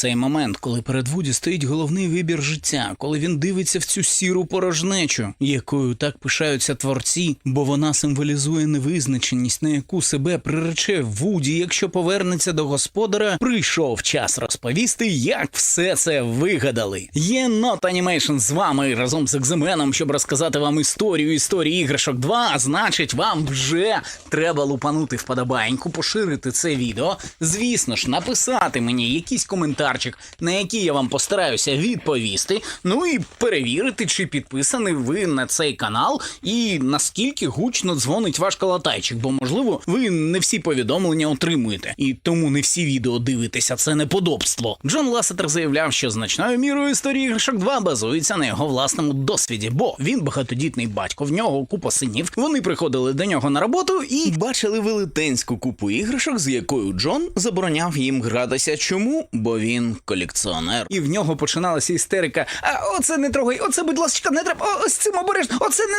цей момент, коли перед Вуді стоїть головний вибір життя, коли він дивиться в цю сіру порожнечу, якою так пишаються творці, бо вона символізує невизначеність, на яку себе прирече Вуді, якщо повернеться до господара, прийшов час розповісти, як все це вигадали. Є Not Animation з вами разом з Екземеном, щоб розказати вам історію історії іграшок 2, а значить, вам вже треба лупанути вподобайку, поширити це відео. Звісно ж, написати мені якийсь коментарчик, на який я вам постараюся відповісти. Ну і перевірити, чи підписаний ви на цей канал, і наскільки гучно дзвонить ваш колотайчик, бо можливо ви не всі повідомлення отримуєте, і тому не всі відео дивитеся. Це неподобство. Джон Ласетер заявляв, що значною мірою історії іграшок 2 базується на його власному досвіді, бо він багатодітний батько, в нього купа синів. Вони приходили до нього на роботу і бачили велетенську купу іграшок, з якою Джон забороняв їм гратися. Чому? Бо він колекціонер. І в нього починалася істерика. А оце не трогай, оце, будь ласка, не треба. О, з цим обережно, оце не.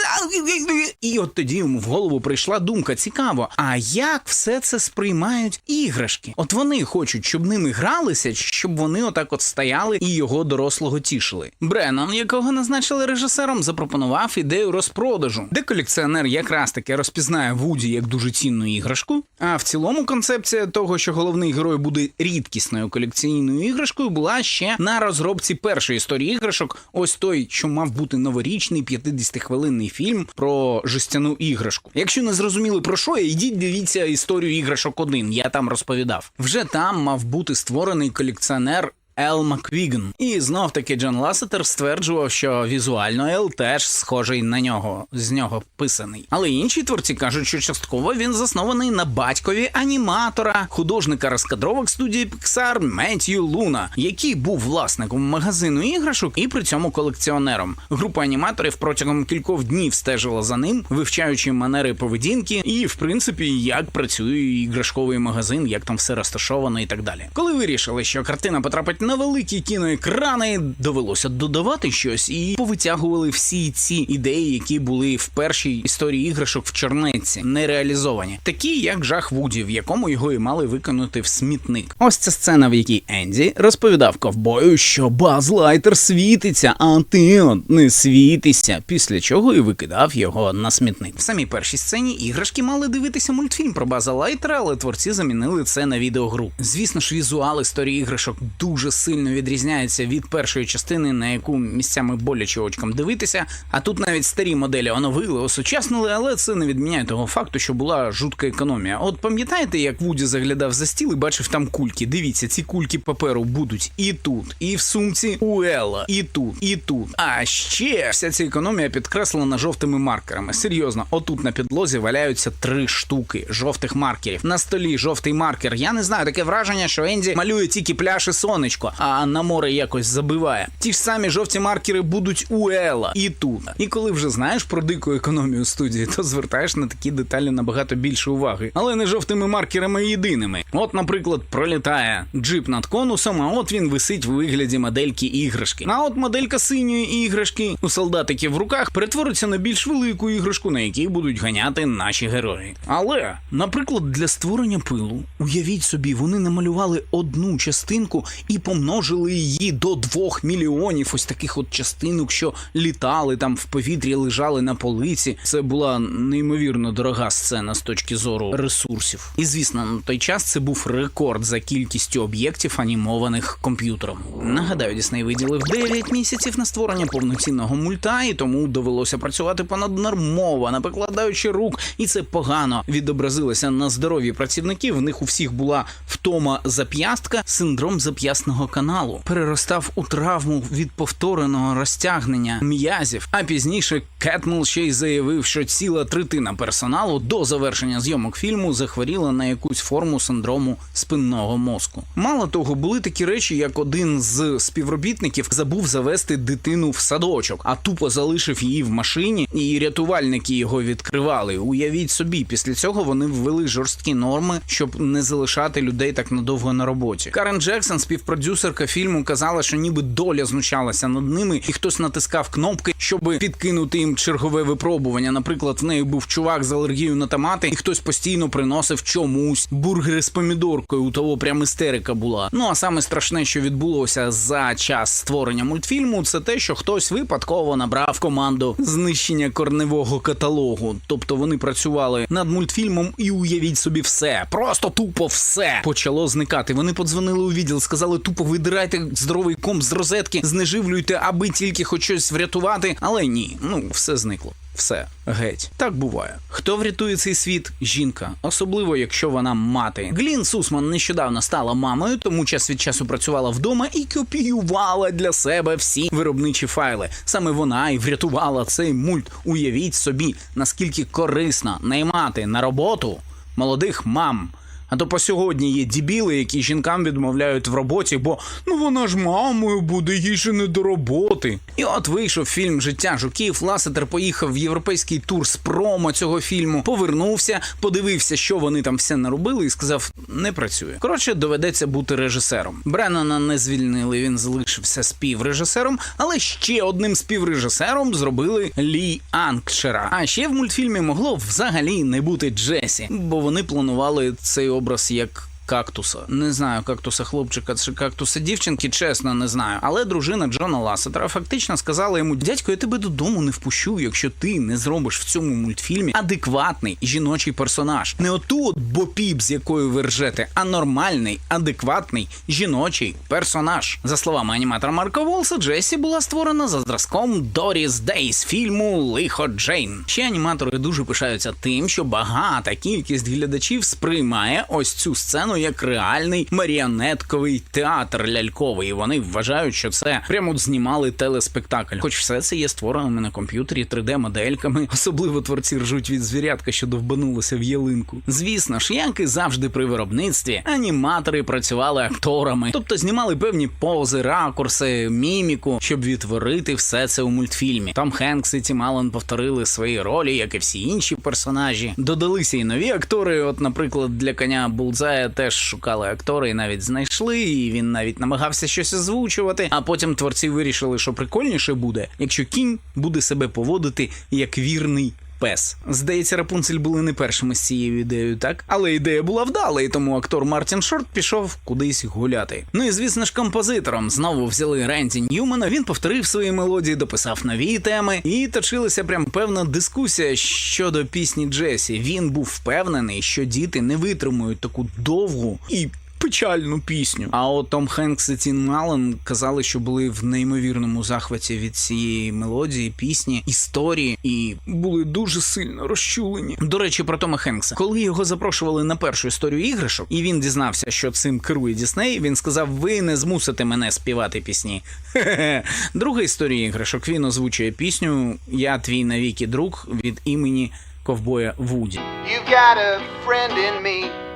І от тоді йому в голову прийшла думка: цікаво, а як все це сприймають іграшки? От вони хочуть, щоб ними гралися, щоб вони отак от стояли і його дорослого тішили. Бреннон, якого назначили режисером, запропонував ідею розпродажу, де колекціонер якраз таки розпізнає Вуді як дуже цінну іграшку. А в цілому концепція того, що головний герой буде рідкісною колекційною іграшкою, була ще на розробці першої історії іграшок. Ось той, що мав бути новорічний 50-хвилинний фільм про жестяну іграшку. Якщо не зрозуміли про що, йдіть дивіться історію іграшок 1, Я там розповідав. Вже там мав бути створений колекціонер. Ел Маквіган. І знов таки Джон Ласетер стверджував, що візуально Ел теж схожий на нього, з нього писаний. Але інші творці кажуть, що частково він заснований на батькові аніматора, художника розкадровок студії Pixar Меттью Луна, який був власником магазину іграшок і при цьому колекціонером. Група аніматорів протягом кількох днів стежила за ним, вивчаючи манери поведінки і, в принципі, як працює іграшковий магазин, як там все розташовано і так далі. Коли вирішили, що картина потрапить на великі кіноекрани, довелося додавати щось і повитягували всі ці ідеї, які були в першій історії іграшок в Чорнеці, не реалізовані, такі як жах Вуді, в якому його і мали виконати в смітник. Ось ця сцена, в якій Енді розповідав ковбою, що Баз Лайтер світиться, а ти не світися. Після чого і викидав його на смітник. В самій першій сцені іграшки мали дивитися мультфільм про База Лайтера, але творці замінили це на відеогру. Звісно ж, візуал історії іграшок дуже сильно відрізняється від першої частини, на яку місцями боляче очком дивитися. А тут навіть старі моделі оновили, осучаснили, але це не відміняє того факту, що була жутка економія. От пам'ятаєте, як Вуді заглядав за стіл і бачив там кульки? Дивіться, ці кульки паперу будуть і тут, і в сумці у Елла, і тут, і тут. А ще вся ця економія підкреслена жовтими маркерами. Серйозно, отут на підлозі валяються три штуки жовтих маркерів. На столі жовтий маркер. Я не знаю, таке враження, що Енді малює тільки пляж і сонечко, а на море якось забиває. Ті ж самі жовті маркери будуть у Елла і тут. І коли вже знаєш про дику економію студії, то звертаєш на такі деталі набагато більше уваги. Але не жовтими маркерами єдиними. От, наприклад, пролітає джип над конусом, а от він висить в вигляді модельки іграшки. А от моделька синьої іграшки у солдатиків в руках перетвориться на більш велику іграшку, на якій будуть ганяти наші герої. Але, наприклад, для створення пилу, уявіть собі, вони намалювали одну частинку і помножили її до двох мільйонів ось таких от частинок, що літали там в повітрі, лежали на полиці. Це була неймовірно дорога сцена з точки зору ресурсів. І звісно, на той час це був рекорд за кількістю об'єктів, анімованих комп'ютером. Нагадаю, Дісней виділив 9 місяців на створення повноцінного мульта, і тому довелося працювати понаднормово, не покладаючи рук, і це погано відобразилося на здоров'ї працівників. В них у всіх була втома зап'ястка, синдром зап'ясного каналу, переростав у травму від повтореного розтягнення м'язів. А пізніше Кетмел ще й заявив, що ціла третина персоналу до завершення зйомок фільму захворіла на якусь форму синдрому спинного мозку. Мало того, були такі речі, як один з співробітників забув завести дитину в садочок, а тупо залишив її в машині, і рятувальники його відкривали. Уявіть собі, після цього вони ввели жорсткі норми, щоб не залишати людей так надовго на роботі. Карен Джексон, співпродюсер продюсерка фільму казала, що ніби доля знущалася над ними, і хтось натискав кнопки, щоб підкинути їм чергове випробування. Наприклад, в неї був чувак з алергією на томати, і хтось постійно приносив чомусь бургери з помідоркою. У того прям істерика була. Ну а саме страшне, що відбулося за час створення мультфільму, це те, що хтось випадково набрав команду знищення корневого каталогу. Тобто вони працювали над мультфільмом і уявіть собі все, просто тупо все почало зникати. Вони подзвонили у відділ, сказали, тупо видирайте здоровий комп з розетки, знеживлюйте, аби тільки хоч щось врятувати. Але ні, ну все зникло. Все, геть. Так буває. Хто врятує цей світ? Жінка, особливо якщо вона мати. Глін Сусман нещодавно стала мамою, тому час від часу працювала вдома і копіювала для себе всі виробничі файли. Саме вона і врятувала цей мульт. Уявіть собі, наскільки корисно наймати на роботу молодих мам. А то по сьогодні є дібіли, які жінкам відмовляють в роботі, бо ну вона ж мамою буде, їй же не до роботи. І от вийшов фільм Життя жуків. Ласетер поїхав в європейський тур з промо цього фільму, повернувся, подивився, що вони там все наробили, і сказав: не працює. Коротше, доведеться бути режисером. Бреннана не звільнили, він залишився співрежисером, але ще одним співрежисером зробили Лі Анкшера. А ще в мультфільмі могло взагалі не бути Джесі, бо вони планували цей образ як. Кактуса, не знаю, кактуса хлопчика чи кактуса дівчинки, чесно, не знаю. Але дружина Джона Ласетера фактично сказала йому: дядько, я тебе додому не впущу, якщо ти не зробиш в цьому мультфільмі адекватний жіночий персонаж. Не оту от бопіп, з якою ви ржете, а нормальний, адекватний жіночий персонаж. За словами аніматора Марка Волса, Джесі була створена за зразком Доріс Дей з фільму Лихо Джейн. Ще аніматори дуже пишаються тим, що багата кількість глядачів сприймає ось цю сцену як реальний маріонетковий театр ляльковий. І вони вважають, що це прямо знімали телеспектакль. Хоч все це є створеними на комп'ютері 3D-модельками. Особливо творці ржуть від звірятка, що довбанулося в ялинку. Звісно ж, як і завжди при виробництві, аніматори працювали акторами, тобто знімали певні пози, ракурси, міміку, щоб відтворити все це у мультфільмі. Том Хенкс і Тім Аллен повторили свої ролі, як і всі інші персонажі. Додалися і нові актори. От, наприклад, для коня Булдзая теж шукали актори і навіть знайшли, і він навіть намагався щось озвучувати. А потім творці вирішили, що прикольніше буде, якщо кінь буде себе поводити як вірний. Пес. Здається, Рапунцель були не першими з цією ідеєю, так? Але ідея була вдала, і тому актор Мартін Шорт пішов кудись гуляти. Ну і звісно ж, композитором знову взяли Ренді Ньюмана. Він повторив свої мелодії, дописав нові теми, і точилася прям певна дискусія щодо пісні Джесі. Він був впевнений, що діти не витримують таку довгу і. Печальну пісню. А от Том Хенкс і Тін Мален казали, що були в неймовірному захваті від цієї мелодії, пісні, історії, і були дуже сильно розчулені. До речі, про Тома Хенкса, коли його запрошували на першу історію іграшок, і він дізнався, що цим керує Дісней. Він сказав: Ви не змусите мене співати пісні. Хе-хе. Друга історія іграшок. Він озвучує пісню Я твій навіки друг від імені ковбоя Вуді. You've got a friend in me.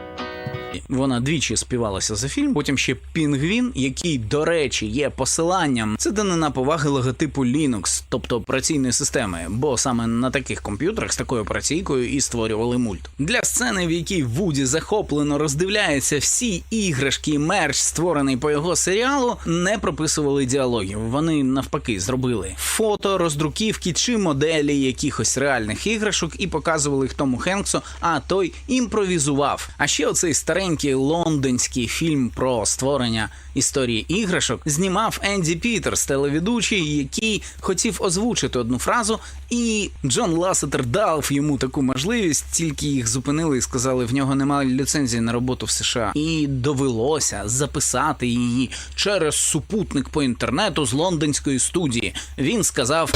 Вона двічі співалася за фільм. Потім ще Пінгвін, який, до речі, є посиланням. Це данина поваги логотипу Linux, тобто операційної системи, бо саме на таких комп'ютерах з такою операційкою і створювали мульт. Для сцени, в якій Вуді захоплено роздивляється всі іграшки і мерч, створений по його серіалу, не прописували діалогів. Вони навпаки зробили фото, роздруківки чи моделі якихось реальних іграшок і показували їх Тому Хенксу, а той імпровізував. А ще оцей старенький лондонський фільм про створення історії іграшок знімав Енді Пітерс, телеведучий, який хотів озвучити одну фразу, і Джон Ласетер дав йому таку можливість, тільки їх зупинили і сказали, в нього немає ліцензії на роботу в США. І довелося записати її через супутник по інтернету з лондонської студії. Він сказав.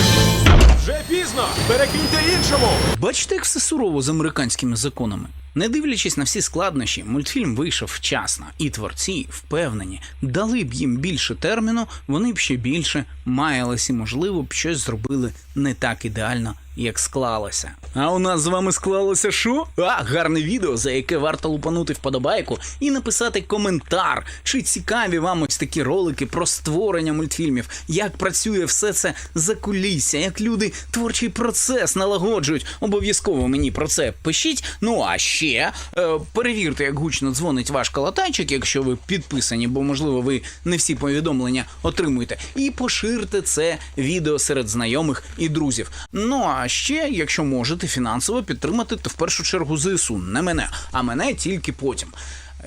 Вже пізно! Перекиньте іншому! Бачите, як все сурово з американськими законами. Не дивлячись на всі складнощі, мультфільм вийшов вчасно, і творці впевнені, дали б їм більше терміну, вони б ще більше маялись і, можливо, б щось зробили не так ідеально, як склалося. А у нас з вами склалося що? А, гарне відео, за яке варто лупанути вподобайку і написати коментар. Чи цікаві вам ось такі ролики про створення мультфільмів, як працює все це за кулісся, як люди творчий процес налагоджують. Обов'язково мені про це пишіть. Ну а ще е, перевірте, як гучно дзвонить ваш колотайчик, якщо ви підписані, бо можливо ви не всі повідомлення отримуєте. І поширте це відео серед знайомих і друзів. Ну а ще, якщо можете фінансово підтримати, то в першу чергу ЗСУ, не мене, а мене тільки потім.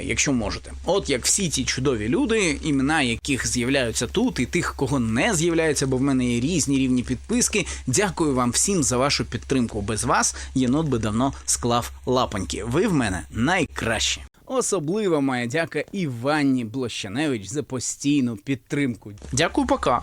Якщо можете, от як всі ті чудові люди, імена яких з'являються тут, і тих, кого не з'являються, бо в мене є різні рівні підписки. Дякую вам всім за вашу підтримку. Без вас єнот би давно склав лапоньки. Ви в мене найкращі. Особлива моя дяка Іванні Блощаневич за постійну підтримку. Дякую, пока.